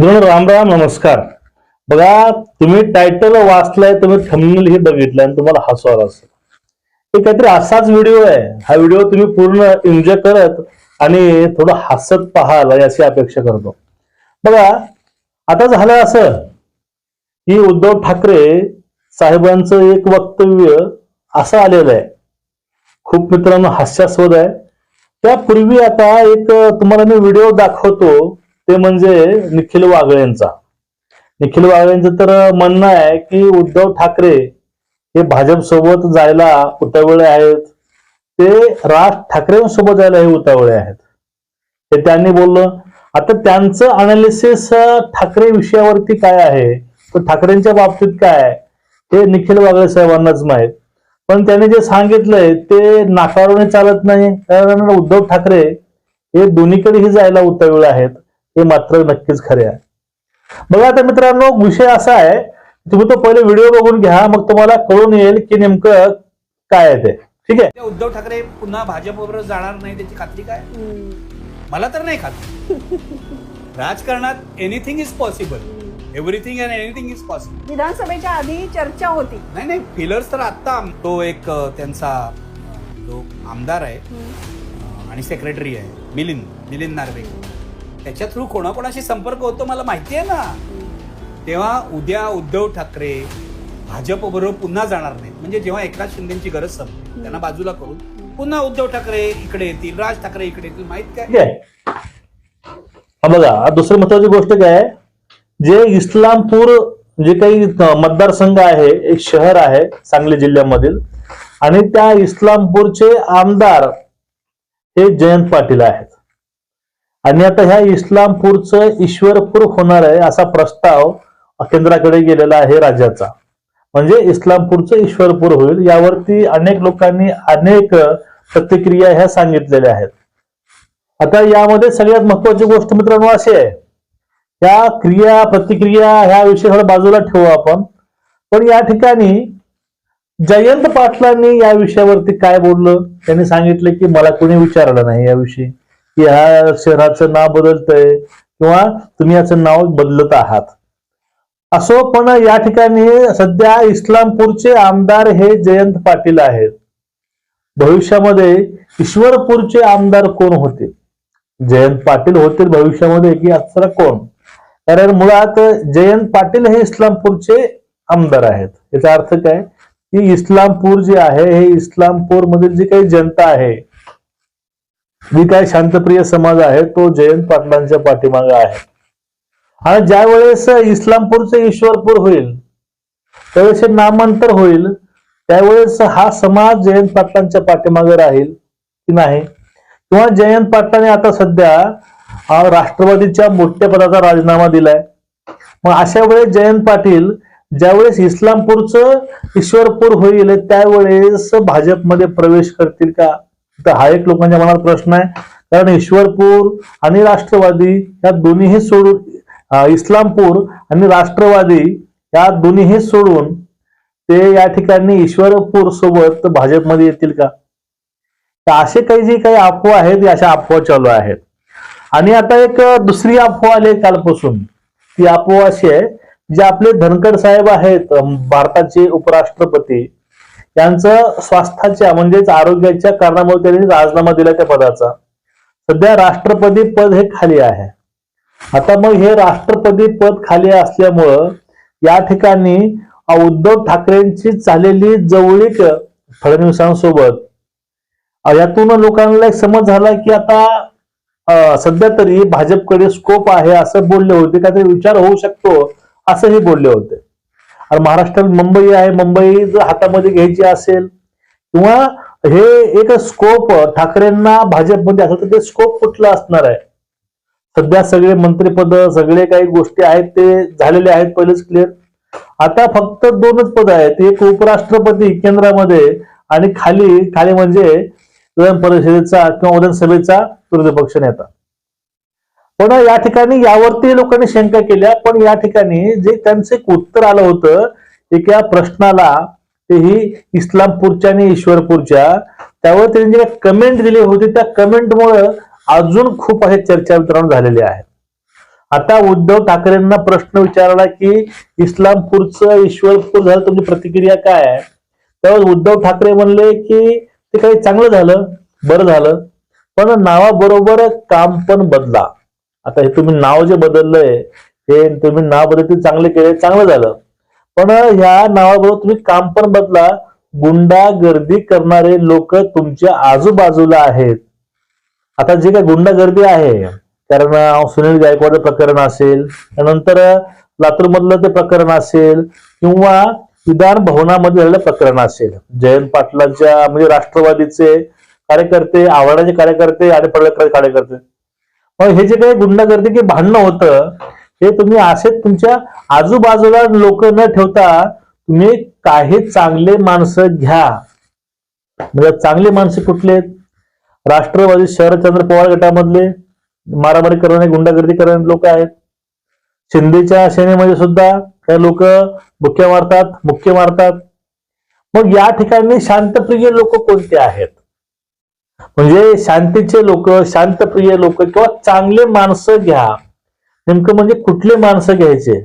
राम राम नमस्कार. बघा तुम्ही टायटल वाचलाय तुम्ही थंबनेल हे बघितलंय आणि तुम्हाला हसवायला असेल हे काहीतरी असाच व्हिडिओ आहे. हा व्हिडिओ तुम्ही पूर्ण एन्जॉय करत आणि थोडं हसत पाहाल याची अपेक्षा करतो. बघा आता झालं असं की उद्धव ठाकरे साहेबांचं एक वक्तव्य असं आलेलं आहे. खूप मित्रांनो हास्यास्पद आहे. त्यापूर्वी आता एक तुम्हाला मी व्हिडिओ दाखवतो. ते म्हणजे निखिल वागळेंचा निखिल वागळेंचं तर म्हणणं आहे की उद्धव ठाकरे हे भाजप सोबत जायला उतावळे आहेत. ते राज ठाकरेंसोबत जायला हे उतावळे आहेत. हे त्यांनी बोललं. आता त्यांचं अनालिसिस ठाकरे विषयावरती काय आहे? तर ठाकरेंच्या बाबतीत काय हे निखिल वागळे साहेबांनाच माहीत. पण त्यांनी जे सांगितलंय ते नाकारून चालत नाही. कारण उद्धव ठाकरे हे दोन्हीकडेही जायला उतावळे आहेत. हे मात्र नक्कीच खरे आहे. बघा आता मित्रांनो विषय असा आहे तुम्ही तो पहिले व्हिडिओ बघून घ्या मग तुम्हाला कळून येईल की नेमकं काय आहे ते. ठीक आहे? ते उद्धव ठाकरे पुन्हा भाजपबरोबर जाणार नाही त्याची खात्री काय? मला तर नाही खात्री. राजकारणात anything is possible everything and anything is possible विधानसभेच्या आधी चर्चा होती. नाही नाही फिलर्स तर आत्ता आम- तो एक त्यांचा जो आमदार आहे आणि सेक्रेटरी आहे मिलिंद मिलिंद नार्वे. त्याच्या थ्रू कोणाकोणाशी संपर्क होतो मला माहिती आहे ना. तेव्हा उद्या उद्धव ठाकरे भाजप बरोबर पुन्हा जाणार नाहीत. म्हणजे जेव्हा एकनाथ शिंदेची गरज संपली त्यांना बाजूला करून पुन्हा उद्धव ठाकरे इकडे येतील राज ठाकरे इकडे येतील माहीत काय? हा बघा दुसरी महत्वाची गोष्ट काय आहे? जे इस्लामपूर जे काही मतदारसंघ आहे एक शहर आहे सांगली जिल्ह्यामधील आणि त्या इस्लामपूरचे आमदार हे जयंत पाटील आहेत. आणि आता ह्या इस्लामपूरचं ईश्वरपूर होणार आहे असा प्रस्ताव केंद्राकडे गेलेला आहे राज्याचा. म्हणजे इस्लामपूरचं ईश्वरपूर होईल यावरती अनेक लोकांनी अनेक प्रतिक्रिया ह्या सांगितलेल्या आहेत. आता यामध्ये सगळ्यात महत्वाची गोष्ट मित्रांनो अशी आहे. या क्रिया प्रतिक्रिया ह्या विषय थोडा बाजूला ठेवू आपण. पण या ठिकाणी जयंत पाटलांनी या विषयावरती काय बोललं? त्यांनी सांगितलं की मला कोणी विचारलं नाही याविषयी. की ह्या शहराचं नाव बदलतंय किंवा तुम्ही याचं नाव बदलत आहात. असो पण या ठिकाणी सध्या इस्लामपूरचे आमदार हे जयंत पाटील आहेत. भविष्यामध्ये ईश्वरपूरचे आमदार कोण होते? जयंत पाटील होतील भविष्यामध्ये की असणार कोण? कारण मुळात जयंत पाटील हे इस्लामपूरचे आमदार आहेत. याचा अर्थ काय? की इस्लामपूर जे आहे हे इस्लामपूर मधील जी काही जनता आहे जी काय शांतप्रिय समाज आहे तो जयंत पाटलांच्या पाठीमागे आहे. आणि ज्या वेळेस इस्लामपूरचं ईश्वरपूर होईल त्यावेळेस नामांतर होईल त्यावेळेस हा समाज जयंत पाटलांच्या पाठीमागे राहील की नाही? किंवा जयंत पाटलाने आता सध्या राष्ट्रवादीच्या मोठ्या पदाचा राजीनामा दिलाय. मग अशा वेळेस जयंत पाटील ज्यावेळेस इस्लामपूरचं ईश्वरपूर होईल त्यावेळेस भाजपमध्ये प्रवेश करतील का? तर हा एक लोकांच्या मनात प्रश्न आहे. कारण ईश्वरपूर आणि राष्ट्रवादी या दोन्हीही सोडून इस्लामपूर आणि राष्ट्रवादी या दोन्हीही सोडून ते या ठिकाणी ईश्वरपूर सोबत भाजपमध्ये येतील का? तर असे काही जे काही अफवा आहेत अशा अफवा चालू आहेत. आणि आता एक दुसरी अफवा आली कालपासून. ती अफवा अशी आहे जे आपले धनखड साहेब आहेत भारताचे उपराष्ट्रपती यांचं स्वास्थ्याच्या म्हणजेच आरोग्याच्या कारणामुळे त्यांनी राजीनामा दिला त्या पदाचा. सध्या राष्ट्रपती पद हे खाली आहे. आता मग हे राष्ट्रपती पद खाली असल्यामुळं या ठिकाणी उद्धव ठाकरेंची चाललेली जवळीक फडणवीसांसोबत यातून लोकांना एक समज झाला की आता सध्या तरी भाजपकडे स्कोप आहे असं बोलले होते. काहीतरी विचार होऊ शकतो असंही बोलले होते. आणि महाराष्ट्रात मुंबई आहे मुंबई जर हातामध्ये घ्यायची असेल किंवा हे एक स्कोप ठाकरेंना भाजपमध्ये असेल तर ते स्कोप कुठलं असणार आहे? सध्या सगळे मंत्रिपद सगळे काही गोष्टी आहेत ते झालेले आहेत पहिलेच क्लिअर आता फक्त दोनच पद आहेत एक उपराष्ट्रपती केंद्रामध्ये आणि खाली खाली म्हणजे विधान परिषदेचा किंवा विधानसभेचा विरोधी पक्ष नेता. पण या ठिकाणी यावरती लोकांनी शंका केल्या. पण या ठिकाणी जे त्यांचं एक उत्तर आलं होतं एका प्रश्नाला तेही इस्लामपूरच्या आणि ईश्वरपूरच्या त्यावर त्यांनी जे कमेंट दिली होती त्या कमेंटमुळे अजून खूप असे चर्चा मित्रांनो झालेल्या आहेत. आता उद्धव ठाकरेंना प्रश्न विचारला की इस्लामपूरचं ईश्वरपूर झालं तुमची प्रतिक्रिया काय आहे? त्यावर उद्धव ठाकरे म्हणले की ते काही चांगलं झालं बरं झालं पण नावाबरोबर काम पण बदला. आता हे तुम्ही नाव जे बदललंय हे तुम्ही नाव बदल चांगले केले चांगलं झालं. पण ह्या नावाबरोबर तुम्ही काम पण बदला. गुंडा गर्दी करणारे लोक तुमच्या आजूबाजूला आहेत. आता जे काय गुंडागर्दी आहे कारण सुनील गायकवाड प्रकरण असेल त्यानंतर लातूर मधलं ते प्रकरण असेल किंवा विधान भवनामध्ये झालेलं प्रकरण असेल. जयंत पाटलांच्या म्हणजे राष्ट्रवादीचे कार्यकर्ते आव्हाडाचे कार्यकर्ते आणि पडळकर कार्यकर्ते. हे जे काही गुंडागर्दी की भांडणं होतं हे तुम्ही असेच तुमच्या आजूबाजूला लोक न ठेवता तुम्ही काही चांगले माणसं घ्या. म्हणजे चांगले माणसं कुठले? राष्ट्रवादी शरदचंद्र पवार गटामधले मारामारी करणारे गुंडागर्दी करणारे लोक आहेत. शिंदेच्या सेनेमध्ये सुद्धा काही लोक मुख्य मारतात मुख्य मारतात. मग या ठिकाणी शांतप्रिय लोक कोणते आहेत? म्हणजे शांतीचे लोक शांतप्रिय लोक किंवा चांगले माणसं घ्या. नेमकं म्हणजे कुठले माणसं घ्यायचे?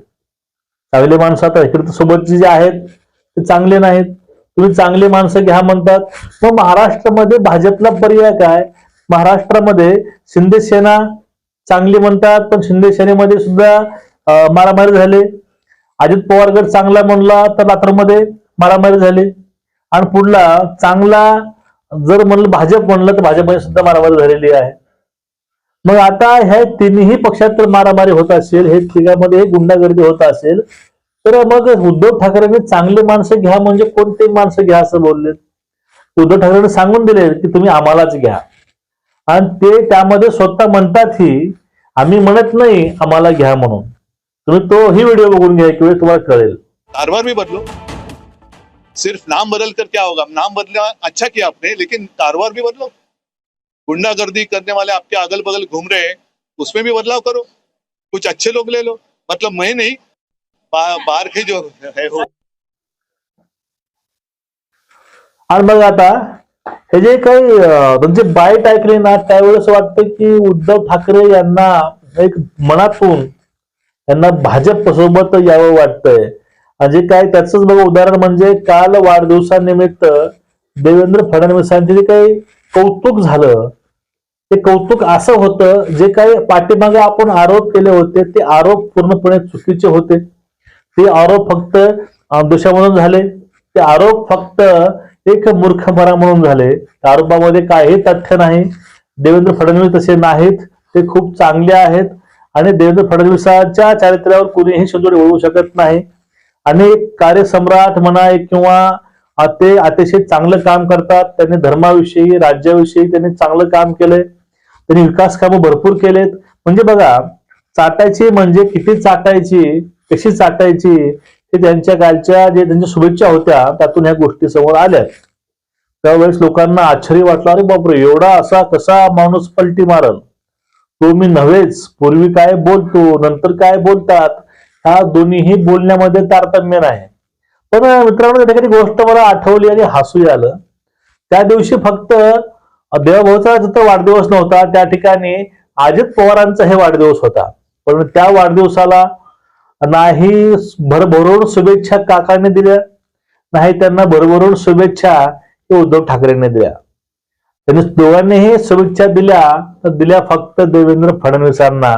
चांगले माणसं आता इकडे तर सोबतचे जे आहेत ते चांगले नाहीत. तुम्ही चांगले माणसं घ्या म्हणतात. मग महाराष्ट्रामध्ये भाजपला पर्याय काय? महाराष्ट्रामध्ये शिंदे सेना चांगली म्हणतात पण शिंदे सेनेमध्ये सुद्धा मारामारी झाले. अजित पवार गट चांगला म्हणला तर लातूरमध्ये मारामारी झाली. आणि पुढला चांगला जर म्हणलं भाजप म्हणलं तर भाजपमध्ये सुद्धा मारामारी झालेली आहे. मग आता ह्या तिन्ही पक्षात तर मारामारी होत असेल हे तिघांमध्ये गुंडागर्दी होत असेल तर मग उद्धव ठाकरेंनी चांगले माणसं घ्या म्हणजे कोणते माणसं घ्या असं बोलले उद्धव ठाकरेंनी सांगून दिले की तुम्ही आम्हालाच घ्या. आणि ते त्यामध्ये स्वतः म्हणतात ही आम्ही म्हणत नाही आम्हाला घ्या म्हणून. तुम्ही तो ही व्हिडिओ बघून घ्या किंवा तुम्हाला कळेल. कारवार बदलो. सिर्फ नाम बदल कर क्या होगा? नाम बदला अच्छा किया आपने लेकिन कारोबार भी बदलो। गुंडागर्दी करने वाले आपके अगल बगल घूम रहे हैं उसमें भी बदलाव करो। कुछ अच्छे लोग ले लो मतलब मैं नहीं बा, बाहर के जो है हो आणि बघा आता हे जे काही म्हणजे बाईट ऐकले ना त्यावेळेस वाटतं की उद्धव ठाकरे यांना एक मनातून यांना भाजप सोबत यावं वाटतंय. आणि काय त्याच बघा. उदाहरण म्हणजे काल वाढदिवसानिमित्त देवेंद्र फडणवीसांचे जे काही कौतुक झालं ते कौतुक असं होतं जे काही पाठीमागे आपण आरोप केले होते ते आरोप पूर्णपणे चुकीचे होते. ते आरोप फक्त अं, झाले. ते आरोप फक्त एक मूर्खपणा म्हणून झाले. आरोपामध्ये काही तथ्य नाही. देवेंद्र फडणवीस तसे नाहीत. ते खूप चांगले आहेत. आणि देवेंद्र फडणवीसाच्या चारित्र्यावर कुणीही शोधून ओळखू शकत नाही. आणि कार्यसम्राट म्हणा किंवा ते अतिशय चांगलं काम करतात त्यांनी धर्माविषयी राज्याविषयी त्यांनी चांगलं काम केलंय त्यांनी विकास कामं भरपूर केलेत. म्हणजे बघा चाटायची म्हणजे किती चाटायची कशी चाटायची हे त्यांच्या कालच्या जे त्यांच्या शुभेच्छा होत्या त्यातून ह्या गोष्टी समोर आल्या. त्यावेळेस लोकांना आश्चर्य वाटलं अरे बापरे एवढा असा कसा माणूस पलटी मारल? तो मी नव्हेच पूर्वी काय बोलतो नंतर काय बोलतात? हा दोन्हीही बोलण्यामध्ये तारतम्य नाही. पण मित्रांनो त्या ठिकाणी गोष्ट मला आठवली आणि हसू आलं. त्या दिवशी फक्त देवभाऊचा जिथं वाढदिवस नव्हता त्या ठिकाणी अजित पवारांचा हे वाढदिवस होता. पण त्या वाढदिवसाला नाही भरभरून शुभेच्छा काकाने दिल्या नाही त्यांना भरभरून शुभेच्छा उद्धव ठाकरेंनी दिल्या. त्यांनी दोघांनीही शुभेच्छा दिल्या तर दिल्या फक्त देवेंद्र फडणवीसांना.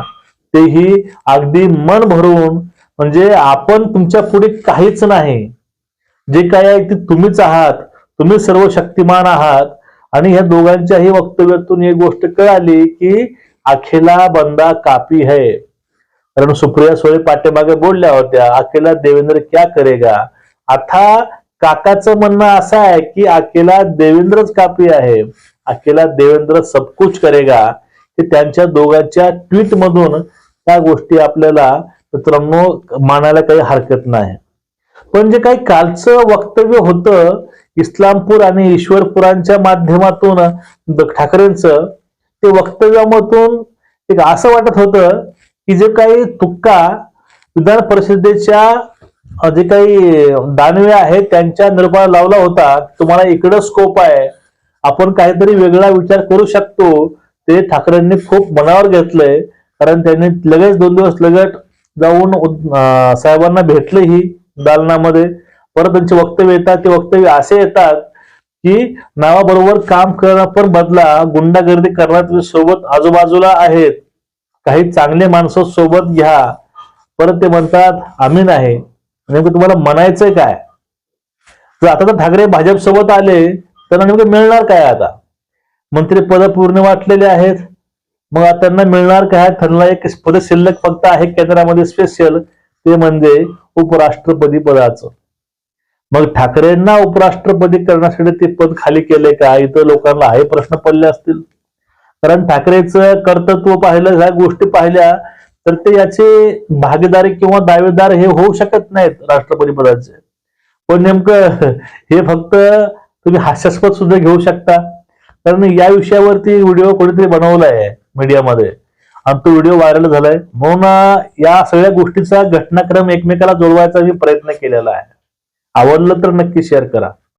तेही अगदी मन भरून म्हणजे आपण तुमच्यापुढे काहीच नाही. जे काय आहे ते तुम्हीच आहात. तुम्ही सर्व शक्तिमान आहात. आणि ह्या दोघांच्याही वक्तव्यातून एक गोष्ट कळाली की अखेला बंदा कापी है. कारण सुप्रिया सोळे पाठीमागे बोलल्या होत्या अखेला देवेंद्र क्या करेगा? आता काकाचं म्हणणं असं आहे की अकेला देवेंद्रच कापी आहे. अकेला देवेंद्र सबकुच करेगा. हे त्यांच्या दोघांच्या ट्विट मधून त्या गोष्टी आपल्याला मित्रांनो मानायला काही हरकत नाही. पण जे काही कालचं वक्तव्य होतं इस्लामपूर आणि ईश्वरपुरांच्या माध्यमातून ठाकरेंचं ते वक्तव्यामधून एक असं वाटत होतं की जे काही तुक्का विधान परिषदेच्या जे काही दानवे आहेत त्यांच्या निर्माण लावला होता तुम्हाला इकडं स्कोप आहे. आपण काहीतरी वेगळा विचार करू शकतो. ते ठाकरेंनी खूप मनावर घेतलंय. कारण त्यांनी लगेच दोन दिवस लगट जाऊन साहेबांना साहेबांना भेटलेही दालनामध्ये. परत त्यांचे वक्तव्य येतात ते वक्तव्य असे येतात की नावाबरोबर काम करणं पण बदला गुंडागर्दी करण्यात सोबत आजूबाजूला आहेत. काही चांगले माणसं सोबत घ्या. परत ते म्हणतात आम्ही नाही. नेमकं तुम्हाला म्हणायचंय काय? जर आता तर ठाकरे भाजप सोबत आले त्यांना नेमकं मिळणार काय आता? मंत्री पद पूर्ण वाटलेले आहेत. मग त्यांना मिळणार काय? त्यांना एक पद शिल्लक फक्त आहे केंद्रामध्ये स्पेशल ते म्हणजे उपराष्ट्रपती पदाचं. मग ठाकरेंना उपराष्ट्रपती करण्यासाठी ते पद खाली केले का? इथं लोकांना हे प्रश्न पडले असतील. कारण ठाकरेचं कर्तृत्व पाहिलं ह्या गोष्टी पाहिल्या तर ते याचे भागीदारी किंवा दावेदार हे होऊ शकत नाहीत राष्ट्रपती पदाचे. पण नेमकं हे फक्त तुम्ही हास्यास्पद सुद्धा घेऊ शकता. कारण या विषयावरती व्हिडिओ कोणीतरी बनवलाय. मीडियामध्ये. आणि तो व्हिडिओ व्हायरल झालाय. म्हणून या सगळ्या गोष्टीचा घटनाक्रम एकमेकाला जोडवायचा मी प्रयत्न केलेला आहे. आवडलं तर नक्की शेअर करा.